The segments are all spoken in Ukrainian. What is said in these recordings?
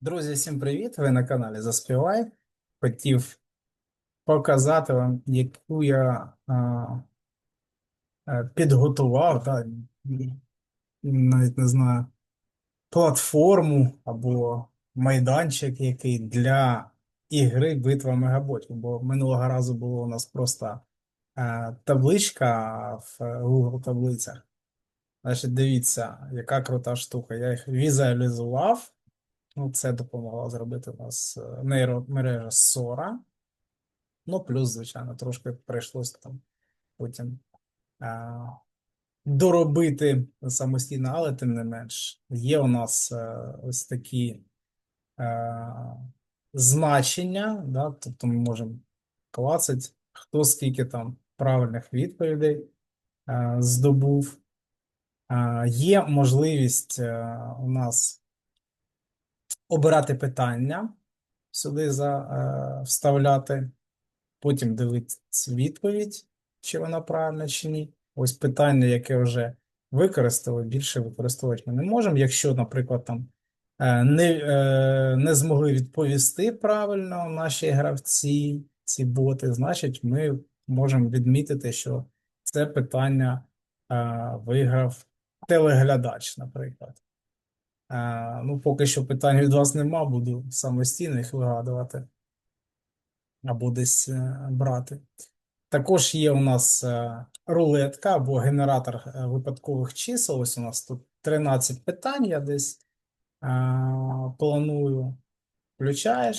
Друзі, всім привіт! Ви на каналі Заспівай. Хотів показати вам, яку я а, е, підготував, да, навіть не знаю, платформу або майданчик, який для ігри Битва Мегаботів. Бо минулого разу було у нас просто е, табличка в Google таблицях. Значить, дивіться, яка крута штука. Я їх візуалізував. Ну, це допомогло зробити у нас е, нейромережа Sora. Ну, плюс, звичайно, трошки прийшлося там потім а, доробити самостійно, але тим не менш, є у нас е, ось такі е, значення, да, тобто ми можемо клацати, хто скільки там правильних відповідей е, здобув. Е, є можливість е, у нас обирати питання, сюди за, е, вставляти, потім дивитися відповідь, чи вона правильна, чи ні. Ось питання, яке вже використали, більше використовувати ми не можемо. Якщо, наприклад, там е, не, е, не змогли відповісти правильно наші гравці, ці боти, значить, ми можемо відмітити, що це питання е, виграв телеглядач, наприклад. Е, ну, поки що питань від вас нема, буду самостійно їх вигадувати або десь е, брати. Також є у нас е, рулетка або генератор випадкових чисел. Ось у нас тут 13 питань, я десь планую. Включаєш.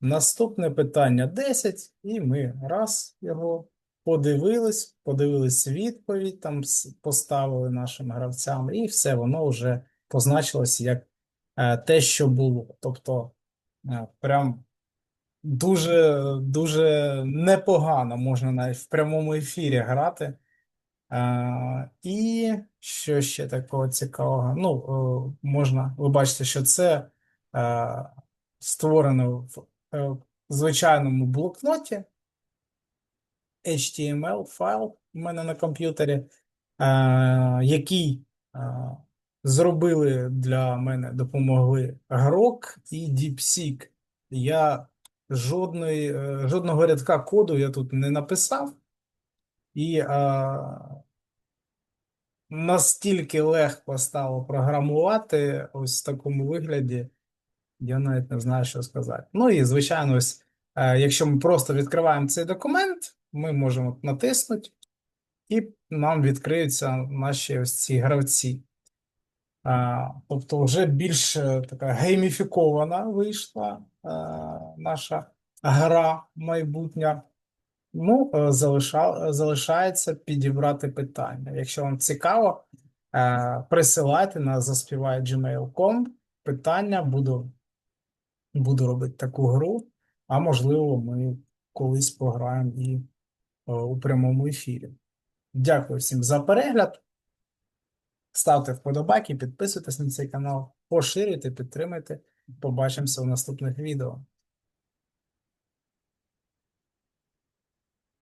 Наступне питання 10, і ми раз його подивились, подивились відповідь, там поставили нашим гравцям, і все воно вже позначилось як е, те, що було. Тобто, е, прям дуже, дуже непогано можна навіть в прямому ефірі грати. Е, і що ще такого цікавого? Ну, можна, ви бачите, що це е, створено в е, звичайному блокноті. HTML файл у мене на комп'ютері, який зробили для мене, допомогли Grok і DeepSeek. Я жодної, е, жодного рядка коду я тут не написав, і е, настільки легко стало програмувати ось в такому вигляді. Я навіть не знаю, що сказати. Ну і, звичайно, ось, е, якщо ми просто відкриваємо цей документ, ми можемо натиснути, і нам відкриються наші ось ці гравці. А, тобто, вже більш е, така гейміфікована вийшла е, наша гра майбутня. Ну, е, залиша, залишається підібрати питання. Якщо вам цікаво, присилайте на заспівай.gmail.com питання, буду, буду робити таку гру, а можливо, ми колись пограємо і у прямому ефірі. Дякую всім за перегляд. Ставте вподобайки, підписуйтесь на цей канал, поширюйте, підтримайте. Побачимося в наступних відео.